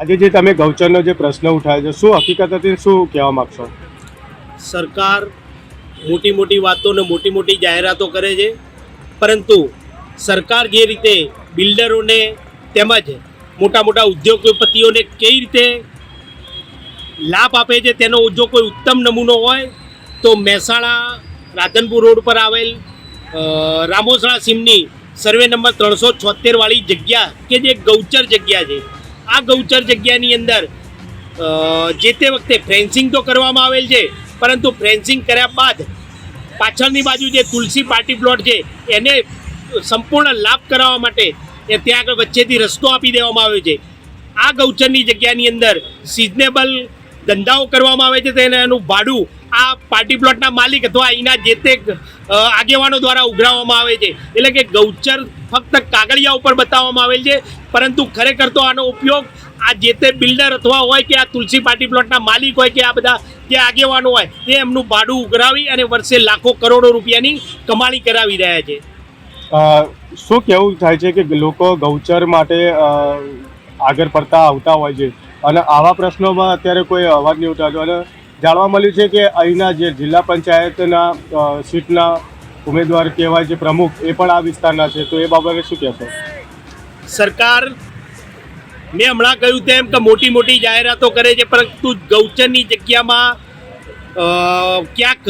આજે જે તમે ગૌચરનો જે પ્રશ્ન ઉઠાવ્યો છે, શું હકીકત હતી શું કહેવા માગશો? સરકાર મોટી મોટી વાતો ને મોટી મોટી જાહેરાતો કરે છે, પરંતુ સરકાર જે રીતે બિલ્ડરોને તેમજ મોટા મોટા ઉદ્યોગપતિઓને કઈ રીતે લાભ આપે છે, તેનો જો કોઈ ઉત્તમ નમૂનો હોય, તો મહેસાણા રાધનપુર રોડ પર આવેલ રામોસણા સીમની સર્વે નંબર ત્રણસો છોતેરવાળી જગ્યા કે જે ગૌચર જગ્યા છે. આ ગૌચર જગ્યાની અંદર જે તે વખતે ફેન્સિંગ તો કરવામાં આવેલ છે, પરંતુ ફેન્સિંગ કર્યા બાદ પાછળની બાજુ જે તુલસી પાર્ટી પ્લોટ છે, એને સંપૂર્ણ લાભ કરાવવા માટે એ ત્યાં આગળ વચ્ચેથી રસ્તો આપી દેવામાં આવ્યો છે. આ ગૌચરની જગ્યાની અંદર સિઝનેબલ ધંધાઓ કરવામાં આવે છે તેને એનું ભાડું આ પાર્ટી પ્લોટના માલિક અથવા અહીંના જે તે આગેવાનો દ્વારા ઉઘરાવવામાં આવે છે. એટલે કે ગૌચર ફક્ત કાગળિયા ઉપર બતાવવામાં આવેલ છે. પરંતુ ખરેખર તો આનો ઉપયોગ આ જે તે બિલ્ડર અથવા હોય કે આ તુલસી પાર્ટી પ્લોટના માલિક હોય કે આ બધા જે આગેવાનો હોય તે એમનું ભાડું ઉઘરાવી અને વર્ષે લાખો કરોડો રૂપિયાની કમાણી કરાવી રહ્યા છે. શું કહેવું થાય છે કે લોકો ગૌચર માટે આગળ પડતા આવતા હોય છે? અને આવા પ્રશ્નોમાં અત્યારે કોઈ અવાજ નહીં ઉઠાવતો અને જાણવા મળ્યું છે કે અહીંના જે જિલ્લા પંચાયતના સીટના ઉમેદવાર કહેવાય છે પ્રમુખ, એ પણ આ વિસ્તારના છે. તો એ બાબતે શું કહેશો? સરકાર મેં હમણાં કહ્યું તેમ કે મોટી મોટી જાહેરાતો કરે છે, પરંતુ ગૌચરની જગ્યામાં ક્યાંક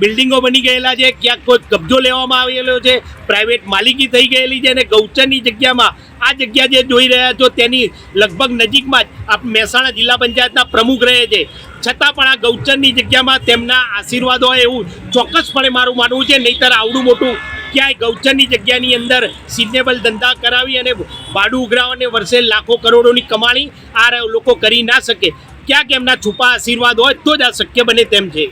બિલ્ડિંગો બની ગયેલા છે, ક્યાંક કોઈ કબજો લેવામાં આવેલો છે પ્રાઇવેટ માલિકી થઈ ગયેલી છે અને ગૌચરની જગ્યામાં આ જગ્યા જે જોઈ રહ્યા છો તેની લગભગ નજીકમાં જ આપ મહેસાણા જિલ્લા પંચાયતના પ્રમુખ રહે છે. છતાં પણ આ ગૌચરની જગ્યામાં તેમના આશીર્વાદ હોય એવું ચોક્કસપણે મારું માનવું છે, નહીંતર આવડું મોટું ક્યાંય ગૌચરની જગ્યાની અંદર સિઝનેબલ ધંધા કરાવી અને ભાડું ઉઘરાવાને વર્ષે લાખો કરોડોની કમાણી આ લોકો કરી ના શકે. ક્યાંક એમના છુપા આશીર્વાદ હોય તો જ આ શક્ય બને તેમ છે.